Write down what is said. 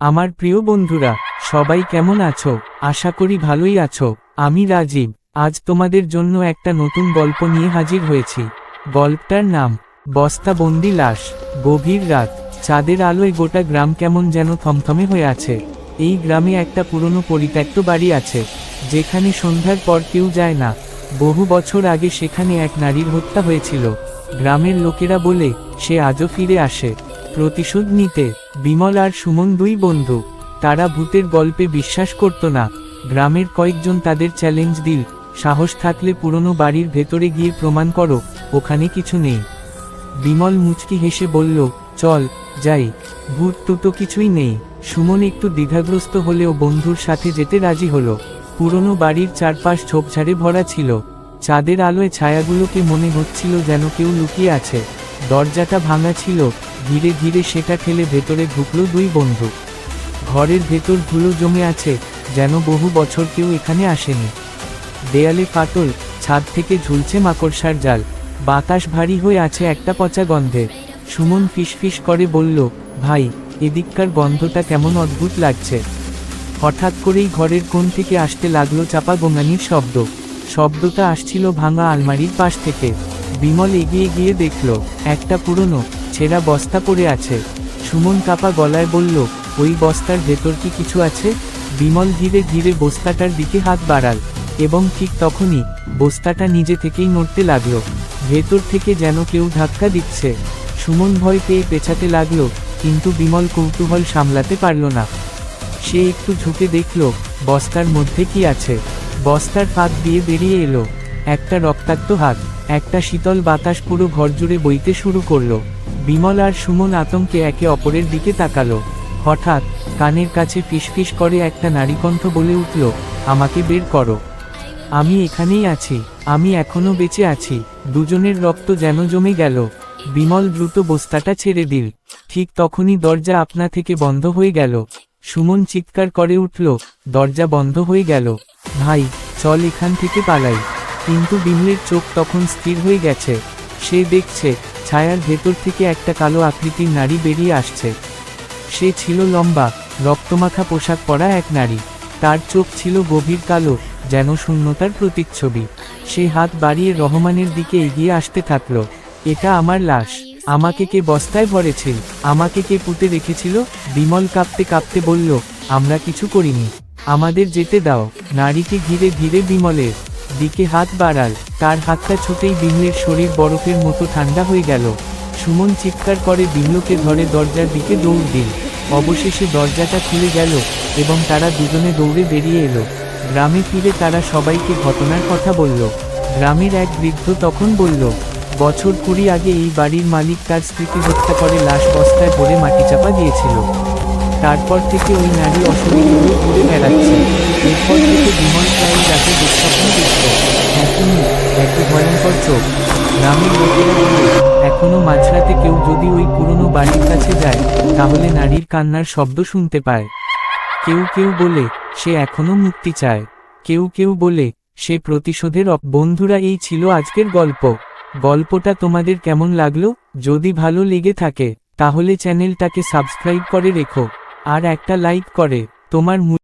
আমার প্রিয় বন্ধুরা, সবাই কেমন আছো? আশা করি ভালোই আছো। আমি রাজীব, আজ তোমাদের জন্য একটা নতুন গল্প নিয়ে হাজির হয়েছি। গল্পটার নাম বস্তাবন্দি লাশ, গভীর রাত, চাঁদের আলোয় গোটা গ্রাম কেমন যেন থমথমে হয়ে আছে। এই গ্রামে একটা পুরনো পরিত্যক্ত বাড়ি আছে, যেখানে সন্ধ্যার পর কেউ যায় না। বহু বছর আগে সেখানে এক নারীর হত্যা হয়েছিল। গ্রামের লোকেরা বলে, সে আজও ফিরে আসে। প্রতিশোধ নিতে বিমল আর সুমন দুই বন্ধু। তারা ভূতের গল্পে বিশ্বাস করত না। গ্রামের কয়েকজন তাদের চ্যালেঞ্জ দিল। সাহস থাকলে পুরনো বাড়ির ভেতরে গিয়ে প্রমাণ করো, ওখানে কিছু নেই। বিমল মুচকি হেসে বলল, চল, যাই। ভূত তো তো কিছুই নেই। সুমন একটু দ্বিধাগ্রস্ত হলেও বন্ধুর সাথে যেতে রাজি হলো। পুরনো বাড়ির চারপাশ ঝোপঝাড়ে ভরা ছিল। চাঁদের আলোয় ছায়াগুলোকে মনে হচ্ছিল যেন কেউ লুকিয়ে আছে। দরজাটা ভাঙা ছিল। ধীরে ধীরে সেটা ঠেলে ভেতরে ঢুকলো দুই বন্ধু। ঘরের ভেতর ধুলো জমে আছে, যেন বহু বছর কেউ এখানে আসেনি। দেয়ালে ফাটল, ছাদ থেকে ঝুলছে মাকড়সার জাল। বাতাস ভারী হয়ে আছে একটা পচা গন্ধে। সুমন ফিসফিস করে বলল, ভাই, এদিককার গন্ধটা কেমন অদ্ভুত লাগছে। হঠাৎ করেই ঘরের কোণ থেকে আসতে লাগল চাপা গোঙানির শব্দ। শব্দটা আসছিল ভাঙা আলমারির পাশ থেকে। বিমল এগিয়ে গিয়ে দেখল, একটা পুরনো ছেঁড়া বস্তা পড়ে আছে। সুমন কাপা গলায় বলল, ওই বস্তার ভেতর কি কিছু আছে? বিমল ধীরে ধীরে বস্তাটার দিকে হাত বাড়াল এবং ঠিক তখনই বস্তাটা নিজে থেকেই নড়তে লাগল। ভেতর থেকে যেন কেউ ধাক্কা দিচ্ছে। সুমন ভয় পেয়ে পেছাতে লাগল, কিন্তু বিমল কৌতূহল সামলাতে পারল না। সে একটু ঝুঁকে দেখল, বস্তার মধ্যে কি আছে। বস্তার ফাঁক দিয়ে বেরিয়ে এলো, একটা রক্তাক্ত হাত, একটা শীতল বাতাস পুরো ঘর জুড়ে বইতে শুরু করল। বিমল আর সুমন আতঙ্কে একে অপরের দিকে তাকালো। হঠাৎ কানের কাছে ফিসফিস করে একটা নারীকণ্ঠ বলে উঠল, আমাকে বের করো। আমি এখানেই আছি, আমি এখনও বেঁচে আছি, দুজনের রক্ত যেন জমে গেল বিমল দ্রুত বস্তাটা ছেড়ে দিল। ঠিক তখনই দরজা আপনা থেকে বন্ধ হয়ে গেল। সুমন চিৎকার করে উঠল, দরজা বন্ধ হয়ে গেল। ভাই, চল এখান থেকে পালাই কিন্তু বিমলের চোখ তখন স্থির হয়ে গেছে। সে দেখছে, ছায়ার ভেতর থেকে একটা কালো আকৃতির নারী বেরিয়ে আসছে। সে ছিল লম্বা, রক্তমাখা পোশাক পরা এক নারী। তার চোখ ছিল গভীর কালো, যেন শূন্যতার প্রতিচ্ছবি। সে হাত বাড়িয়ে রহমানের দিকে এগিয়ে আসতে থাকল। এটা আমার লাশ। আমাকে কে বস্তায় ভরেছিল আমাকে কে পুঁতে রেখেছিল? বিমল কাঁপতে কাঁপতে বলল, আমরা কিছু করিনি। আমাদের যেতে দাও। নারীকে ঘিরে ধীরে বিমলের দিকে হাত বাড়াল, তার হাতটা ছুটেই বিমলের শরীর বরফের মতো ঠান্ডা হয়ে গেল। সুমন চিৎকার করে বিমলকে ধরে দরজার দিকে দৌড় দিল। অবশেষে দরজাটা খুলে গেল এবং তারা দুজনে দৌড়ে বেরিয়ে এলো। গ্রামে ফিরে তারা সবাইকে ঘটনার কথা বলল। গ্রামের এক বৃদ্ধ তখন বলল, বছর কুড়ি আগে এই বাড়ির মালিক তার স্ত্রীকে হত্যা করে লাশ বস্তায় ভরে মাটি চাপা দিয়েছিল। তারপর থেকে ওই নারী হয়ে ঘুরে বেড়াচ্ছে। এরপর থেকে বিমল প্রায় রাতে দুঃস্বপ্ন দেখত একই মুখ, ভয়ঙ্কর চোখ। গ্রামের লোকেরা বলে এখনও মাঝরাতে কেউ যদি ওই পুরনো বাড়ির কাছে যায় তাহলে নারীর কান্নার শব্দ শুনতে পায়। কেউ কেউ বলে সে এখনও মুক্তি চায়। কেউ কেউ বলে সে প্রতিশোধের বন্ধুরা এই ছিল আজকের গল্প। গল্পটা তোমাদের কেমন লাগল? যদি ভালো লেগে থাকে তাহলে চ্যানেলটাকে সাবস্ক্রাইব করে রেখো। আর একটা লাইক করে। তোমার